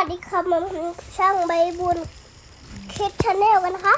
สวัสดีค่ะมาพบช่างใบบุญคิดชาแนลกันนะคะ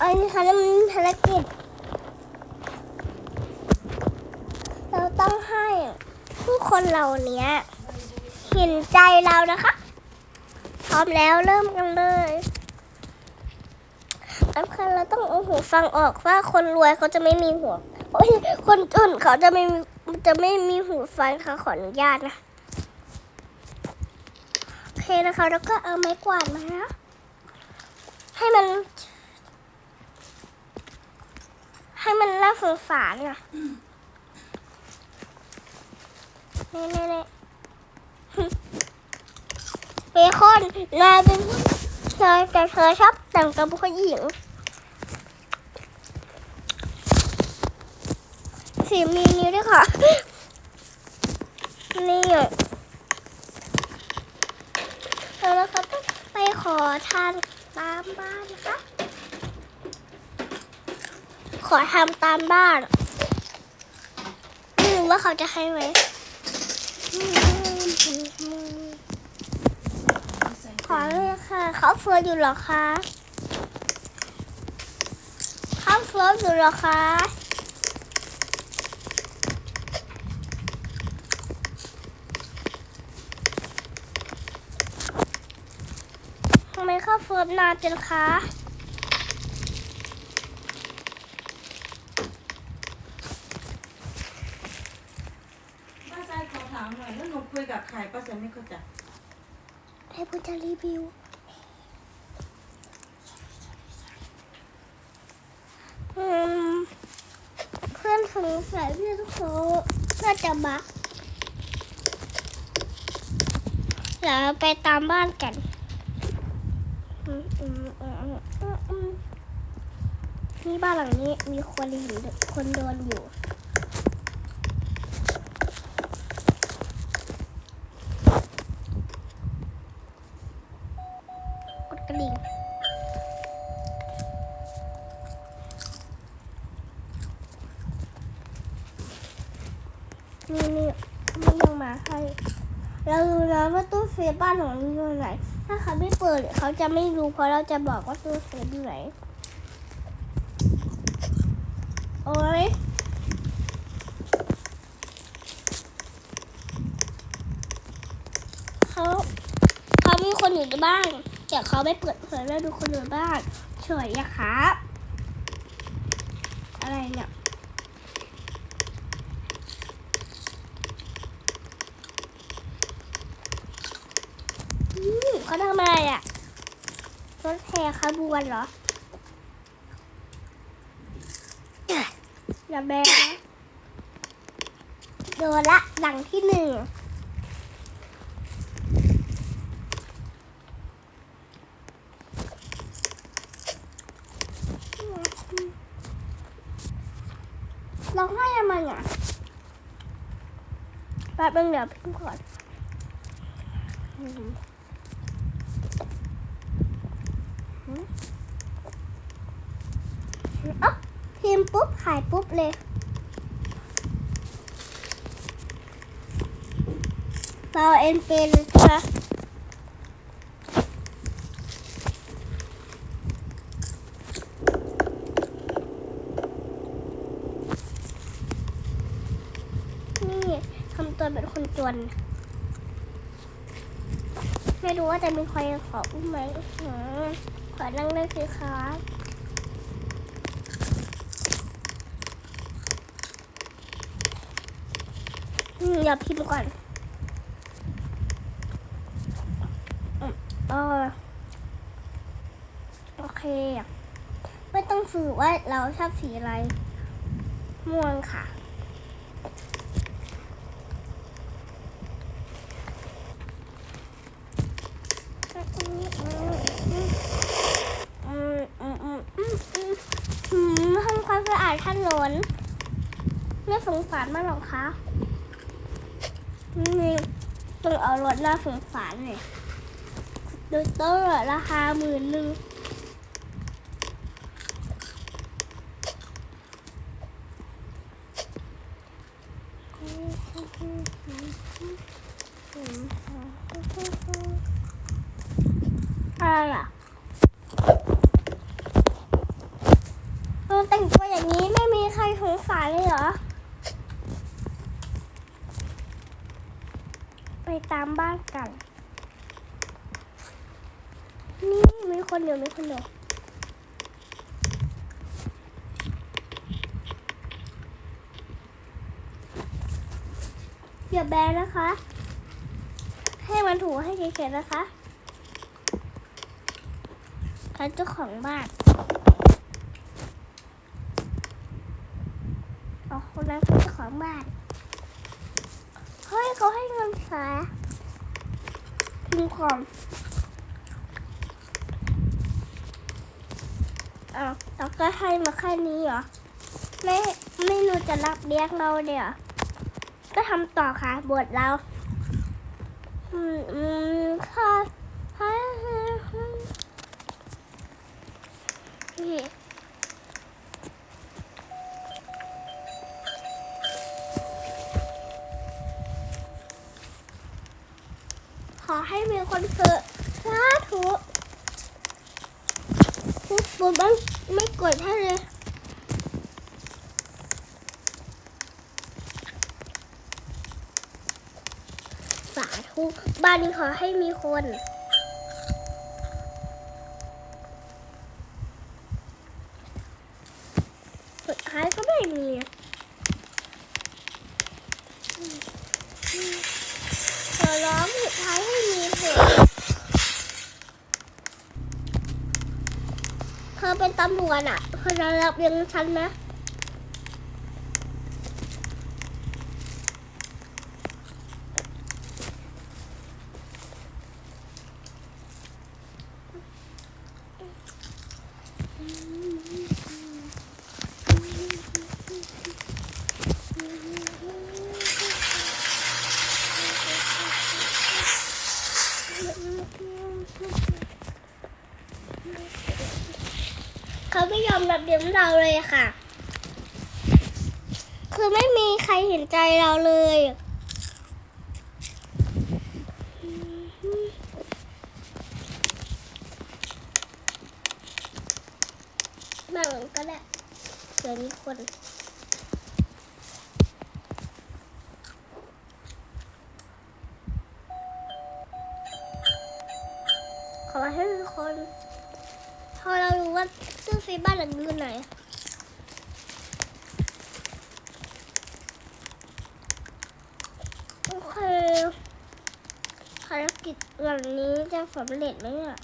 อันนี้ค่ะนั่นมันภารกิจ เราต้องให้ผู้คนเหล่านี้เห็นใจเรานะคะ พร้อมแล้วเริ่มกันเลยสำคัญเราต้องเอาหูฟังออกว่าคนรวยเขาจะไม่มีหัวคนจนเขาจะไม่จะไม่มีหูฟังค่ะขออนุญาตนะ นะคะ แล้วก็เอาไม้กวาดมานะให้มัน ให้มันน่าสงสารอะนี่นี่นี่เบคอนนายเป็นเธอแต่เธอชอบแต่งกับผู้หญิงสีมีนิ้วด้วยค่ะ นี่อะ แล้วเราก็ต้องไปขอ ทานตามบ้านนะคะขอทำตามบ้านไม่รู้ว่าเขาจะให้ไหมขอเลยค่ะเขาเฟืออยู่หรอคะเขาเฟืออยู่หรอคะ ทำไมเข้าเฟิร์มนานจังคะ ป้าใจขอถามหน่อยแล้วหนูคุย กับใครป้าใจไม่เข้าใจให้พูดจะรีวิว อืม เพื่อนสงสัยเพื่อนเขาน่าจะบักเดี๋ยวเราไปตามบ้านกันอืมอืมอืมอืมอืมอืม นี่บ้านหลังนี้มีคนเห็นคนโดนอยู่ กดกระดิ่งนี่นี่นี่ยังมาให้ เรารู้นะว่าตู้เซฟบ้านของเราอยู่ไหน ถ้าเขาไม่เปิดเขาจะไม่รู้เพราะเราจะบอกว่าตู้เซฟอยู่ไหน โอ้ยเขาเขามีคนอยู่ในบ้านแต่เขาไม่เปิดเผยว่าดูคนอยู่ในบ้านเฉยอะครับอะไรเนี่ย อืมเขาทำ อะไรอะรถแห่ขบวนเหรออย่าแบกนะโดนละหลังที่หนึ่งร้องไห้ทำไมอะแป๊บนึงเดี๋ยวพิมพ์ก่อน อืมอ๊ะพิมพ์ปุ๊บหายปุ๊บเลย เราเอ็นเป็นค่ะนี่ทำตัวเป็นคนจน ไม่รู้ว่าจะมีใครขออุ้มไหมอือ ขอนั่งได้สิคะอืมอย่าพิมพ์ก่อนเออโอเค ไม่ต้องสื่อว่าเราชอบสีอะไรม่วงค่ะ น ไม่สงสารมากหรอกคะมีต้องเอารถหน้าสงสารเนี่ดูต้นราคาหมื่นหนึ่งอะไรอะ ตามบ้านกัน นี่มีคนเดียวมีคนเดียวอย่าแบนนะคะ ให้มันถูให้เฉยๆนะคะเขาเจ้าของบ้านอ๋อคนนั้นคือเจ้าของบ้าน ฮ้ยเขาให้เงินสาพิมพ์ก่อนอ้าวเราก็ให้มาแค่นี้เหรอ ไม่ไม่รู้จะรับเลี้ยงเราเดี๋ยวก็ทำต่อค่ะบทเราอืมอืมค่ะค่ะนี่ขอ ให้มีคนเกิดสาธุพูดปุ๊บบ้างไม่กดให้เลยสาธุบ้านนี้ขอให้มีคนสุดท้ายก็ไม่มีขอร้องสุดท้ายให้มีเถอะ เธอเป็นตำรวจอะเธอจะรับเลี้ยงฉันไหม เขาไม่ยอมรับเลี้ยงเราเลยค่ะ คือไม่มีใครเห็นใจเราเลยบางก็ได้เผื่อมีคนขอให้มีคนพอเรารู้ว่า ตู้ซีบ้านหลังนี้ไหนโอเคภารกิจวันนี้จะสำเร็จไหมเนี่ย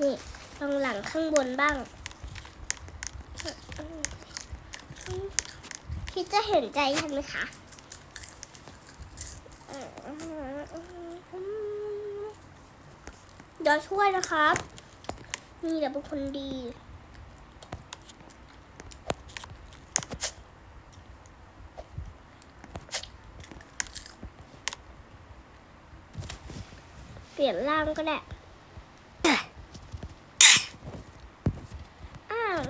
นี่ตรงหลังข้างบนบ้างคิดจะเห็นใจฉันไหมคะ เดี๋ยวช่วยนะครับ นี่เดี๋ยวเป็นคนดีเปลี่ยนร่างก็ได้ อ้าว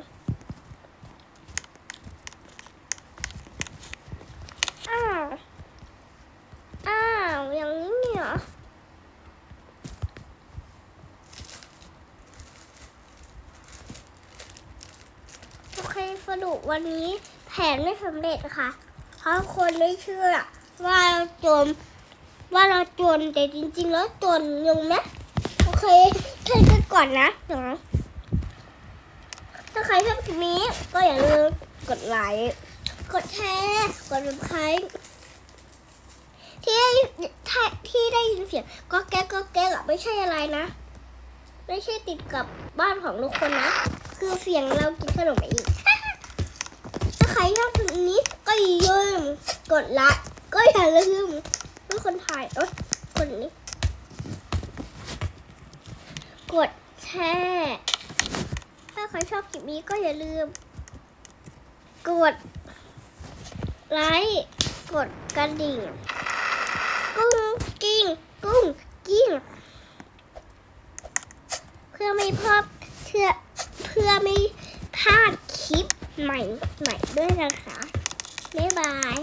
อ้าว อ้าว อย่างนี้ เหรอโอเคสรุปวันนี้แผนไม่สำเร็จค่ะ เพราะคนไม่เชื่อว่าเราจนว่าเราจนแต่จริง ๆ แล้วจนยงไหมโอเคแค่กันก่อนนะเดี๋ยวนะถ้าใครชอบคลิปนี้ก็อย่าลืมกดไลค์ กดแชร์ กด subscribe ที่ได้ถ้าที่ได้ยินเสียงก็แก๊กก็แก๊กอะไม่ใช่อะไรนะ ไม่ใช่ติดกับบ้านของทุกคนนะ คือเสียงเรากินขนมอีก ถ้าใครชอบคลิปนี้ก็อย่าลืมกดไลค์ก็อย่าลืมเพื่อคนถ่ายเอ้ยคนนี้ กดแชร์ถ้าใครชอบคลิปนี้ก็อย่าลืม กดไลค์กดกระดิ่ง กิ้ง กุ้ง กิ้ง เพื่อไม่พลาดเพื่อเพื่อไม่พลาดคลิปใหม่ใหม่ด้วยนะคะ บ๊ายบาย